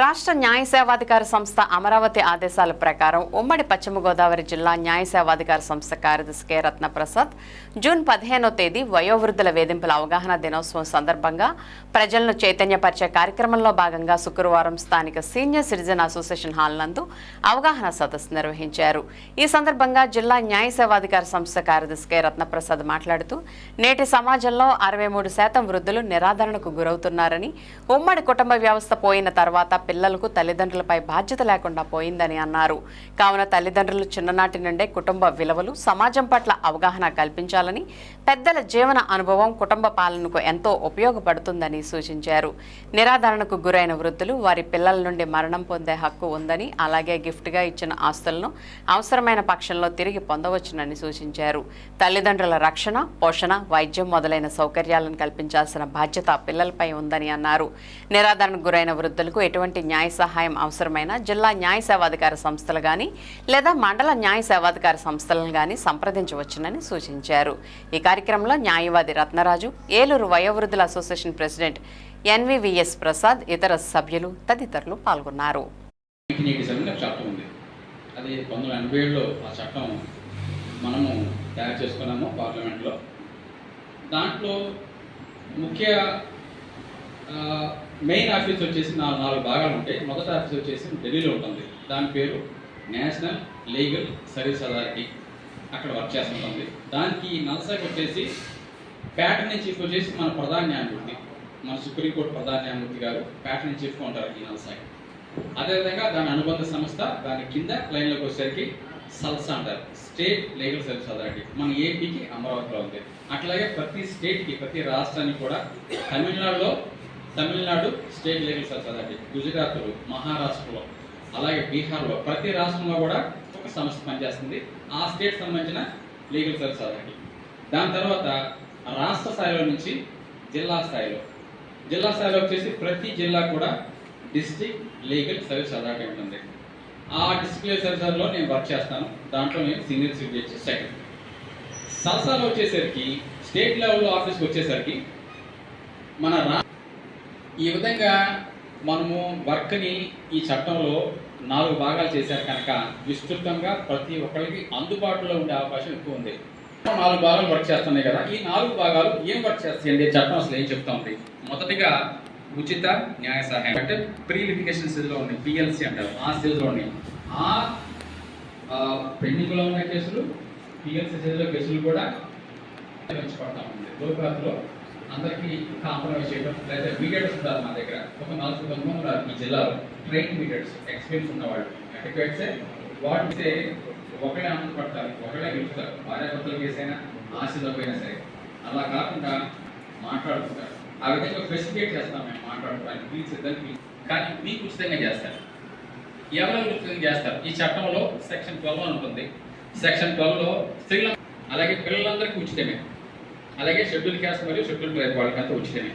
రాష్ట్ర న్యాయ సేవాధికార సంస్థ అమరావతి ఆదేశాల ప్రకారం ఉమ్మడి పశ్చిమ గోదావరి జిల్లా న్యాయ సేవాధికార సంస్థ కార్యదర్శి కె. రత్నప్రసాద్ జూన్ పదిహేనో తేదీ వయోవృద్ధుల వేధింపుల అవగాహన దినోత్సవం సందర్భంగా ప్రజలను చైతన్యపరిచే కార్యక్రమంలో భాగంగా శుక్రవారం స్థానిక సీనియర్ సిటిజన్ అసోసియేషన్ హాల్ నందు అవగాహన సదస్సు నిర్వహించారు. ఈ సందర్భంగా జిల్లా న్యాయ సేవాధికార సంస్థ కార్యదర్శి కె. రత్నప్రసాద్ మాట్లాడుతూ నేటి సమాజంలో అరవై మూడు శాతం వృద్ధులు నిరాదరణకు గురవుతున్నారని ఉమ్మడి కుటుంబ వ్యవస్థ పోయిన తర్వాత పిల్లలకు తల్లిదండ్రులపై బాధ్యత లేకుండా పోయిందని అన్నారు. కావున తల్లిదండ్రులు చిన్ననాటి నుండే కుటుంబ విలువలు సమాజం పట్ల అవగాహన కల్పించాలని పెద్దల జీవన అనుభవం కుటుంబ పాలనకు ఎంతో ఉపయోగపడుతుందని సూచించారు. నిరాదరణకు గురైన వృద్ధులు వారి పిల్లల నుండి మరణం పొందే హక్కు ఉందని అలాగే గిఫ్ట్గా ఇచ్చిన ఆస్తులను అవసరమైన పక్షంలో తిరిగి పొందవచ్చునని సూచించారు. తల్లిదండ్రుల రక్షణ పోషణ వైద్యం మొదలైన సౌకర్యాలను కల్పించాల్సిన బాధ్యత పిల్లలపై ఉందని అన్నారు. నిరాధరణకు గురైన వృద్ధులకు ఎటువంటి న్యాయ సహాయం అవసరమైన జిల్లా న్యాయ సేవాధికార సంస్థలు కానీ లేదా మండల న్యాయ సేవాధికార సంస్థలను కానీ సంప్రదించవచ్చునని సూచించారు. ఈ కార్యక్రమంలో న్యాయవాది రత్నరాజు ఏలూరు వయోవృద్ధుల అసోసియేషన్ ప్రెసిడెంట్ ఎన్వివిఎస్ ప్రసాద్ ఇతర సభ్యులు తదితరులు పాల్గొన్నారు. అది పంతొమ్మిది ఎనభై ఏడులో ఆ చట్టం మనము తయారు చేసుకున్నాము పార్లమెంట్లో. దాంట్లో ముఖ్య మెయిన్ ఆఫీస్ వచ్చేసి నాలుగు నాలుగు భాగాలు ఉంటాయి. మొదటి ఆఫీస్ వచ్చేసి ఢిల్లీలో ఉంటుంది. దాని పేరు నేషనల్ లీగల్ సర్వీస్ అథారిటీ అక్కడ వర్క్ చేస్తుంటుంది. దానికి నల్సాకి వచ్చేసి ప్యాటర్న్ చీఫ్ వచ్చేసి మన ప్రధాన న్యాయమూర్తి మన సుప్రీంకోర్టు ప్రధాన న్యాయమూర్తి గారు ప్యాటర్న్ చీఫ్గా ఉంటారు ఈ నల్సాకి అదేవిధంగా దాని అనుబంధ సంస్థ దాని కింద లైన్లోకి వచ్చేసరికి సల్సా అంటారు. స్టేట్ లీగల్ సర్వీస్ అథారిటీ మన ఏపీకి అమరావతిలో ఉంది. అట్లాగే ప్రతి స్టేట్కి ప్రతి రాష్ట్రానికి కూడా తమిళనాడులో Tamil Nadu state legal service authority గుజరాత్లో మహారాష్ట్రలో అలాగే బీహార్లో ప్రతి రాష్ట్రంలో కూడా ఒక సంస్థ పనిచేస్తుంది. ఆ స్టేట్ సంబంధించిన లీగల్ సర్వీస్ అథారిటీ దాని తర్వాత రాష్ట్ర స్థాయిలో నుంచి జిల్లా స్థాయిలో. జిల్లా స్థాయిలో వచ్చేసి ప్రతి జిల్లా కూడా డిస్టిక్ లీగల్ సర్వీస్ అథారిటీ ఉంటుంది. ఆ డిస్టిక్ లీగల్ సర్వీసర్లో నేను వర్క్ చేస్తాను. దాంట్లో నేను సీనియర్ సిటిజన్ సెకండ్ సంస్థలో వచ్చేసరికి స్టేట్ లెవెల్లో ఆఫీస్కి వచ్చేసరికి మన ఈ విధంగా మనము వర్క్ని ఈ చట్టంలో నాలుగు భాగాలు చేశారు కనుక విస్తృతంగా ప్రతి ఒక్కరికి అందుబాటులో ఉండే అవకాశం ఎక్కువ ఉంది. నాలుగు భాగాలు వర్క్ చేస్తున్నాయి కదా. ఈ నాలుగు భాగాలు ఏం వర్క్ చేస్తాయండి? చట్టం అసలు ఏం చెప్తా ఉంది? మొదటిగా ఉచిత న్యాయ సహాయం అంటే ప్రీ లిటిగేషన్ ఉన్నాయి. పిఎల్సి అంటారు. ఆ స్టేజ్లో ఉన్నాయి. ఆ పెండింగ్లో ఉన్న కేసులు పిఎల్సి స్టేజ్లో కేసులు కూడా పెంచబడతా ఉంది లోకాత్లో అందరికీ కాంప్రమైజ్ చేయడం లేదా మీడియట్స్ ఉన్నారు మా దగ్గర. ఒక నాలుగు తొమ్మిది మంది ఉన్నారు ఈ జిల్లాలో. ట్రైన్ మీడియట్స్ ఎక్స్పీరియన్స్ ఉన్నవాళ్ళు. అడ్వకేట్సే వాటితే ఒకళ్ళే ఆనందపడతారు ఒకళ్ళే గెలుస్తారు. భార్యాభర్తల కేసైనా ఆశలోకైనా సరే. అలా కాకుండా మాట్లాడుకుంటారు. ఆ విధంగా ఫెసిలిటేట్ చేస్తాం మేము మాట్లాడుకోవాలి పిలిచి ఇద్దరికి కానీ మీకు ఉచితంగా చేస్తారు. ఎవరు ఉచితంగా చేస్తారు? ఈ చట్టంలో సెక్షన్ ట్వెల్వ్ అని ఉంటుంది. సెక్షన్ ట్వెల్వ్లో స్త్రీల అలాగే పిల్లలందరికీ ఉచితమే. అలాగే షెడ్యూల్ క్యాస్ట్ మరియు షెడ్యూల్ ట్రైబ్ వాళ్ళకంతా వచ్చినాయి